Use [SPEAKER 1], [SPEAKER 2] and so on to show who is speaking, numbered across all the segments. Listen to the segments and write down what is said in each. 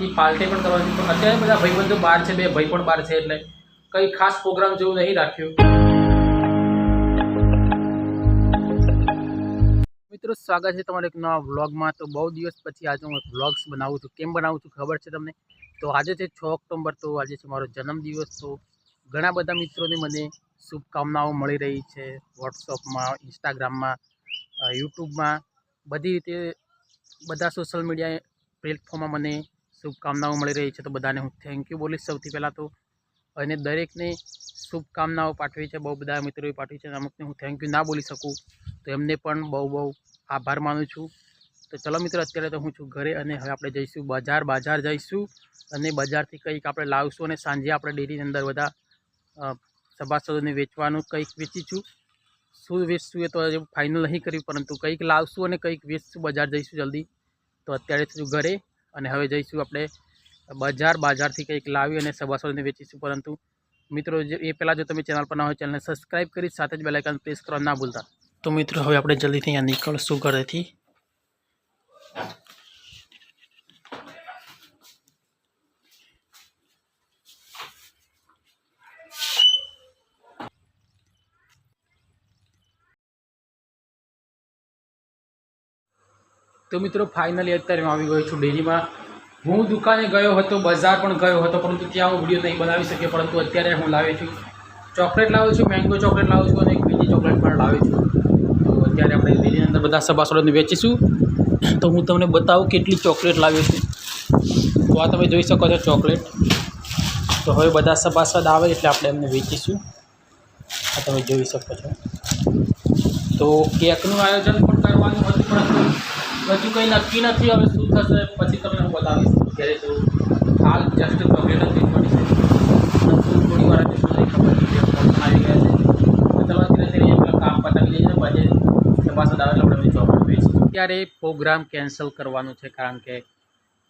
[SPEAKER 1] અહીંથી પાર્ટી પણ કરવાની પણ અત્યારે બધા ભાઈબંધો બહાર છે, બે ભાઈ પણ બહાર છે એટલે કંઈ ખાસ પ્રોગ્રામ જેવું નહીં રાખ્યું. મિત્રો, સ્વાગત છે તમારા એક નવા વ્લોગમાં. તો બહુ દિવસ પછી આજે હું વ્લોગ્સ બનાવું છું. કેમ બનાવું છું ખબર છે તમને? તો આજે છે છ ઓક્ટોબર, તો આજે છે મારો જન્મદિવસ. તો ઘણા બધા મિત્રોને મને શુભકામનાઓ મળી રહી છે વોટ્સઅપમાં, ઇન્સ્ટાગ્રામમાં યુટ્યુબમાં. બધી રીતે બધા સોશિયલ મીડિયા પ્લેટફોર્મમાં મને શુભકામનાઓ મળી રહી છે તો બધાને હું થેન્ક યુ બોલીશ. સૌથી પહેલાં તો અને દરેકને શુભકામનાઓ પાઠવી છે, બહુ બધા મિત્રોએ પાઠવી છે અમુકને હું થેન્ક યુ ના બોલી શકું. તો એમને પણ બહુ બહુ આભાર માનું છું. તો ચલો મિત્રો, અત્યારે તો હું છું ઘરે અને હવે આપણે જઈશું બજાર. બજાર જઈશું અને બજારથી કંઈક આપણે લાવશું અને સાંજે આપણે ડેરીની અંદર બધા સભાસદોને વેચવાનું કંઈક વેચીશું શું વેચશું એ તો ફાઇનલ નહીં કર્યું, પરંતુ કંઈક લાવશું અને કંઈક વેચશું. બજાર જઈશું જલ્દી. તો અત્યારે છું ઘરે. અને હવે જઈશું આપણે બજાર, બજારથી કંઈક લાવી અને સભાસદોને વેચીશું. પરંતુ મિત્રો એ પહેલાં જો તમે ચેનલ પર ના હોય, ચેનલને સબસ્ક્રાઈબ કરી સાથે જ બેલાઇકન પ્રેસ કરવા ના ભૂલતા. તો મિત્રો, હવે આપણે જલ્દીથી અહીંયા નીકળશું ઘરેથી. તો મિત્રો ફાઇનલી અત્યારે હું આવી ગયો છું ડેરીમાં હું દુકાને ગયો હતો, બજાર પણ ગયો હતો, પરંતુ ત્યાં હું વીડિયો નહીં બનાવી શક્યો, પરંતુ અત્યારે હું લાવ્યો છું. ચોકલેટ લાવું છું મેંગો ચોકલેટ લાવું છું અને એક બીજી ચોકલેટ પણ લાવ્યો છું. તો અત્યારે આપણે ડેરીની અંદર બધા સભાસદોને વેચીશું. તો હું તમને બતાવું કેટલી ચોકલેટ લાવ્યો છું. તો આ તમે જોઈ શકો છો ચોકલેટ. તો હવે બધા સભાસદ આવે એટલે આપણે એમને વેચીશું. આ તમે જોઈ શકો છો. તો કેકનું આયોજન પણ કરવાનું હતું, પરંતુ હજુ કંઈ નક્કી નથી, હવે શું થશે પછી તમને હું બતાવીશ. ત્યારે તો હાલ જસ્ટ ચોકલેટ નથી પડી છે થોડી વાર ખબર આવી ગયા છે. તમે ધીરે ધીરે કામ પતાવી લઈએ પછી તપાસ વધારે આપણે આપીએ છીએ અત્યારે પ્રોગ્રામ કેન્સલ કરવાનો છે, કારણ કે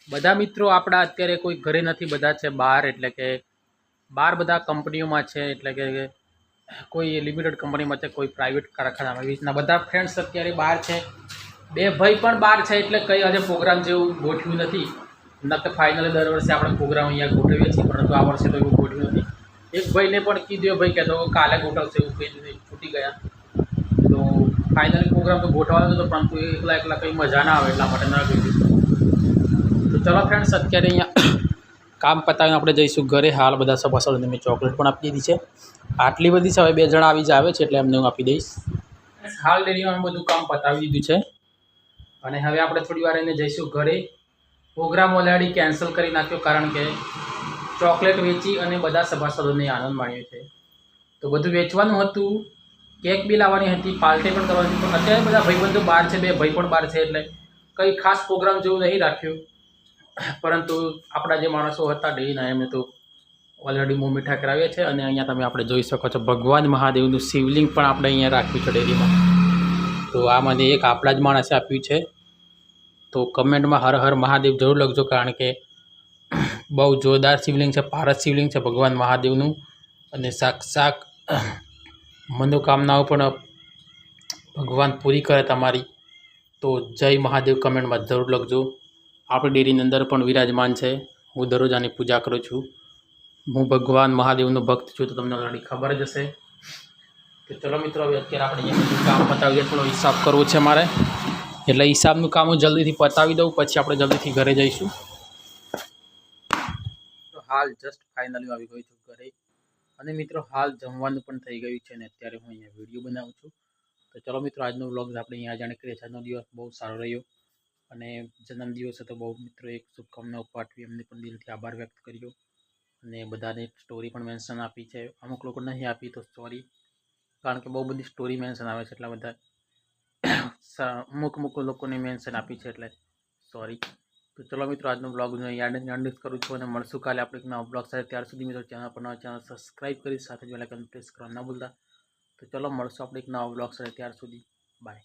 [SPEAKER 1] બધા મિત્રો આપણા અત્યારે કોઈ ઘરે નથી, બધા છે બહાર, એટલે કે બહાર બધા કંપનીઓમાં છે, એટલે કે કોઈ લિમિટેડ કંપનીમાં છે, કોઈ પ્રાઇવેટ કારખાનામાં. એવી રીતના બધા ફ્રેન્ડ્સ અત્યારે બહાર છે. બે ભાઈ પણ બહાર છે એટલે કંઈ આજે પ્રોગ્રામ જેવું ગોઠવ્યું નથી. ન તો ફાઇનલી દર વર્ષે આપણે પ્રોગ્રામ અહીંયા ગોઠવીએ છીએ, પરંતુ આ વર્ષે તો એવું ગોઠવ્યું નથી. એક ભાઈને પણ કીધું ભાઈ કહેતો કાલે ગોઠવશે એવું કંઈ છૂટી ગયા. તો ફાઇનલી પ્રોગ્રામ તો ગોઠવવાનો હતો પરંતુ એકલા એકલા કંઈ મજા ના આવે એટલા માટે ના ગયું તો ચલો ફ્રેન્ડ્સ અત્યારે અહીંયા કામ પતાવીને આપણે જઈશું ઘરે. હાલ બધા સભાસદોને મેં ચોકલેટ પણ આપી દીધી છે. આટલી બધી હવે બે જણા આવી જ આવે છે એટલે એમને હું આપી દઈશ. હાલ ડેરીમાં અમે બધું કામ પતાવી દીધું છે. અને હવે આપણે થોડી વાર એને જઈશું ઘરે. પ્રોગ્રામ ઓલરેડી કેન્સલ કરી નાખ્યો કારણ કે ચોકલેટ વેચી અને બધા સભાસદોને આનંદ માણ્યો છે. તો બધું વેચવાનું હતું, કેક બી લાવવાની હતી, પાર્ટી પણ કરવાની હતી, પણ અત્યારે બધા ભાઈબંધો બહાર છે, બે ભાઈ પણ બહાર છે એટલે કંઈ ખાસ પ્રોગ્રામ જેવું નહીં રાખ્યું. પરંતુ આપણા જે માણસો હતા ડેરીના એમને તો ઓલરેડી મોં મીઠા કરાવ્યા છે અને અહીંયા તમે આપણે જોઈ શકો છો, ભગવાન મહાદેવનું શિવલિંગ પણ આપણે અહીંયા રાખ્યું છે ડેરીમાં. તો આ મને એક આપણા જ માણસે આપ્યું છે. તો કમેન્ટમાં હર હર મહાદેવ જરૂર લખજો, કારણ કે બહુ જોરદાર શિવલિંગ છે, પારસ શિવલિંગ છે ભગવાન મહાદેવનું. અને સાક્ષાત મનોકામનાઓ પણ ભગવાન પૂરી કરે તમારી. તો જય મહાદેવ, કમેન્ટમાં જરૂર લખજો. આપણી ડેરીની અંદર પણ વિરાજમાન છે. હું દરરોજ આની પૂજા કરું છું. હું ભગવાન મહાદેવનો ભક્ત છું, તો તમને ઓલરેડી ખબર જ હશે. તો ચલો મિત્રો, હવે અત્યારે આપણે અહીંયા કામ પતાવીએ, થોડો હિસાબ કરવો છે મારે. એટલે હિસાબનું કામ હું જલ્દીથી પતાવી દઉં, પછી આપણે જલ્દીથી ઘરે જઈશું. હાલ જસ્ટ ફાઇનલી આવી ગયું છું ઘરે. અને મિત્રો, હાલ જમવાનું પણ થઈ ગયું છે અને અત્યારે હું અહીંયા વીડિયો બનાવું છું. તો ચલો મિત્રો, આજનો વ્લોગ આપણે અહીંયા જાણે કરીએ. આજનો દિવસ બહુ સારો રહ્યો. અને જન્મદિવસ હતો બહુ મિત્રો એક શુભકામનાઓ પાઠવી એમને પણ દિલથી આભાર વ્યક્ત કર્યો. અને બધાને સ્ટોરી પણ મેન્શન આપી છે. અમુક લોકો નહીં આપી, તો સોરી કારણ કે બહુ બધી સ્ટોરી મેન્શન આવે છે, એટલા બધા અમુક અમુક લોકોને મેન્શન આપી છે એટલે સોરી તો ચલો મિત્રો, આજનો બ્લોગ હું યાદ યાદ કરું છું અને મળશું કાલે આપણે એક નવા બ્લોગ સાથે. ત્યાર સુધી મિત્રો ચેનલ પર નવા ચેનલ સબસ્ક્રાઈબ કરી, સાથે જ બેલાઇકન પ્રેસ કરવા ના ભૂલતા. તો ચલો મળશું આપણે એક નવા બ્લોગ સાથે. ત્યાર સુધી બાય